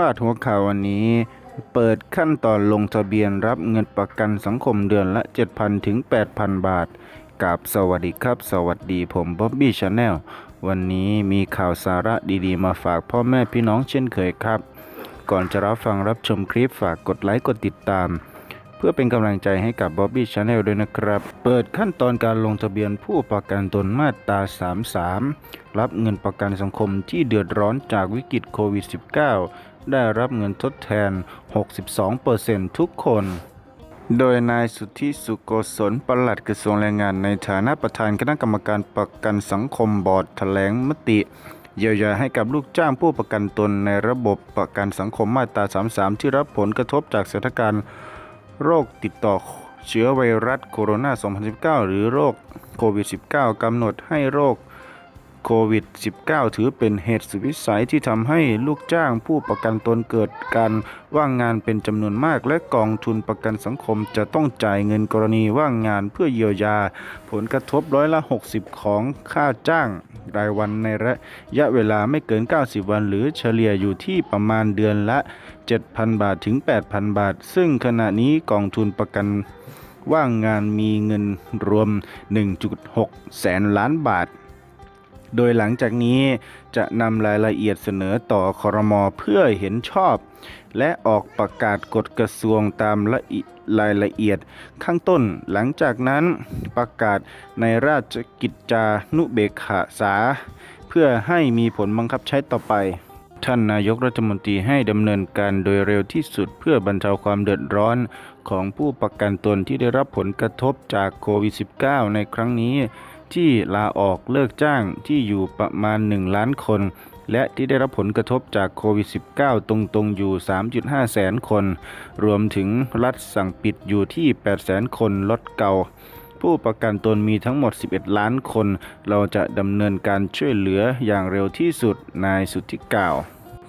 พาดหัวข่าววันนี้ เปิดขั้นตอนลงทะเบียนรับเงินประกันสังคมเดือนละ 7,000 ถึง 8,000 บาทกับสวัสดีครับ สวัสดีผมบ๊อบบี้ชาแนลวันนี้มีข่าวสาระดีๆ มาฝากพ่อแม่พี่น้องเช่นเคยครับ ก่อนจะรับฟังรับชมคลิปฝากกดไลค์กดติดตาม เพื่อเป็นกำลังใจให้กับ Bobby Channel ด้วยนะครับ เปิดขั้นตอนการลงทะเบียนผู้ประกันตนมาตรา 33 รับเงินประกันสังคมที่เดือดร้อนจากวิกฤตโควิด -19 ได้รับเงินทดแทน 62%ทุกคน โดยนายสุทธิสุโกศลปลัดกระทรวงแรงงานในฐานะประธานคณะกรรมการประกันสังคมบอร์ดแถลงมติ เยียวยาให้กับลูกจ้างผู้ประกันตนในระบบประกันสังคมมาตรา 33 ที่รับผลกระทบจากสถานการณ์โรคติดต่อเชื้อไวรัสโคโรนา 2019 หรือโรคโควิด -19 กำหนดให้โรค โควิด -19 ถือเป็นเหตุสุดวิสัยที่ทำให้ลูกจ้างผู้ประกันตนเกิดการว่างงานเป็นจำนวนมาก และกองทุนประกันสังคมจะต้องจ่ายเงินกรณีว่างงานเพื่อเยียวยา ผลกระทบร้อยละ 60 ของค่าจ้างรายวันในระยะเวลาไม่เกิน 90 วัน หรือเฉลี่ยอยู่ที่ประมาณเดือนละ 7,000 บาทถึง 8,000 บาท ซึ่งขณะนี้กองทุนประกันว่างงานมีเงินรวม 1.6 แสนล้านบาท โดยหลังจากนี้จะนำรายละเอียดเสนอต่อคอรมอเพื่อเห็นชอบ และออกประกาศกฎกระทรวงตามรายละเอียดข้างต้น หลังจากนั้นประกาศในราชกิจจานุเบกขาสาเพื่อให้มีผลบังคับใช้ต่อไป ท่านนายกรัฐมนตรีให้ดำเนินการโดยเร็วที่สุดเพื่อบรรเทาความเดือดร้อนของผู้ประกันตนที่ได้รับผลกระทบจากโควิด -19 ในครั้งนี้ ที่ลาออกเลิกจ้างที่อยู่ประมาณ 1 ล้านคน และที่ได้รับผลกระทบจากโควิด -19 ตรงๆ อยู่ 3.5 แสนคน รวมถึงรัฐสั่งปิดอยู่ที่8แสนคนลดเก่าผู้ประกันตนมีทั้งหมด 11 ล้านคน เราจะดำเนินการช่วยเหลืออย่างเร็วที่สุด นายสุทธิกล่าว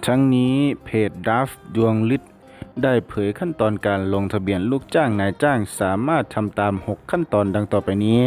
ทั้งนี้เพจดัฟดวงฤทธิ์ได้เผยขั้นตอนการลงทะเบียนลูกจ้างนายจ้างสามารถทำตาม 6 ขั้นตอนดังต่อไปนี้